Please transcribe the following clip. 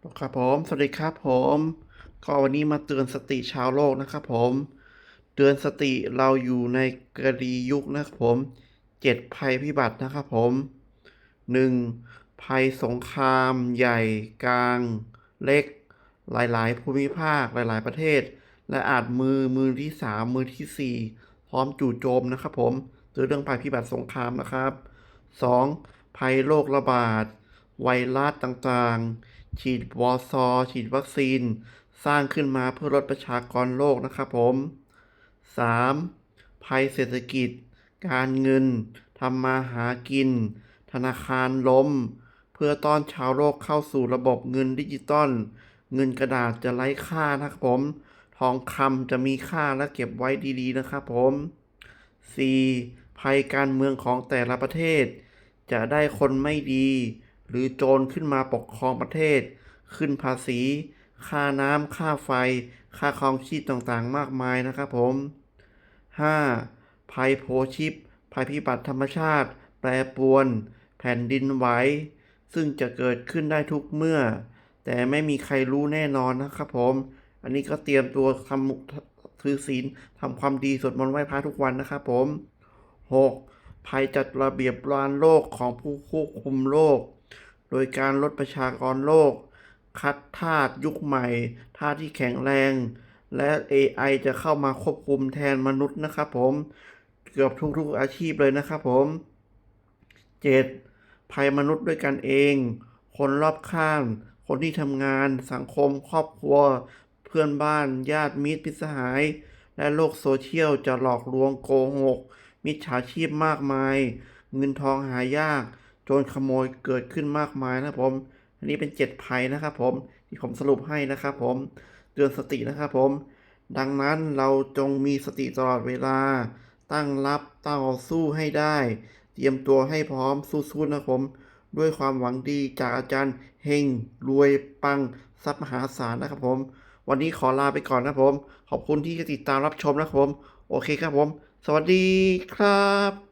ครับผม สวัสดีครับผม ก็วันนี้มาเตือนสติชาวโลกนะครับผม เตือนสติเราอยู่ในกรดียุคนะครับผมเจ็ดภัยพิบัตินะครับผมหนึ่งภัยสงครามใหญ่กลาง เล็ก หลายๆ ภูมิภาคหลาย ๆ ประเทศ และอาจมือมือที่สามมือที่สี่พร้อมจู่โจมนะครับผมเตือนเรื่องภัยพิบัติสงครามนะครับสองภัยโรคระบาดไวรัสต่างๆ ฉีดวอซอฉีดวัคซีน สร้างขึ้นมาเพื่อลดประชากรโลกนะครับผม 3. ภัยเศรษฐกิจ การเงินทำมาหากิน ธนาคารล้ม เพื่อต้อนชาวโลกเข้าสู่ระบบเงินดิจิตอลเงินกระดาษจะไร้ค่านะครับผม ทองคำจะมีค่าและเก็บไว้ดีๆนะครับผม 4. ภัยการเมืองของแต่ละประเทศ จะได้คนไม่ดี หรือโจรขึ้นมาปกครองประเทศ ขึ้นภาษี ค่าน้ำค่าไฟ ค่าครองชีพต่างๆ มากมายนะครับผม 5. ภัยโพชิป ภัยพิบัติธรรมชาติ แปรปรวน แผ่นดินไหว ซึ่งจะเกิดขึ้นได้ทุกเมื่อ แต่ไม่มีใครรู้แน่นอนนะครับผม อันนี้ก็เตรียมตัวทำถือศีลทำความดีสวดมนต์ไหว้พระทุกวันนะครับผม 6. ภัยจัดระเบียบรานโลกของผู้ควบคุมโลก โดยการลดประชากรโลก คัดทาสยุคใหม่ทาสที่แข็งแรง และ AI จะเข้ามาควบคุมแทนมนุษย์นะครับผม เกือบทุกๆอาชีพเลยนะครับผม 7. ภัยมนุษย์ด้วยกันเอง คนรอบข้าง คนที่ทำงาน สังคม ครอบครัว เพื่อนบ้าน ญาติมิตรพิสหาย และโลกโซเชียลจะหลอกลวงโกหก มิจฉาชีพมากมาย เงินทองหายาก จรขโมยเกิดขึ้นมากมายนะครับผม อันนี้เป็นเจ็ดภัยนะครับผมที่ผมสรุปให้นะครับผมเตือนสตินะครับผม ดังนั้นเราจงมีสติตลอดเวลา ตั้งรับตั้งสู้ให้ได้ เตรียมตัวให้พร้อมสู้ๆนะครับผม ด้วยความหวังดีจากอาจารย์เฮงรวยปังทรัพย์มหาศาลนะครับผม วันนี้ขอลาไปก่อนนะครับผม ขอบคุณที่ติดตามรับชมนะครับผม โอเคครับผม สวัสดีครับ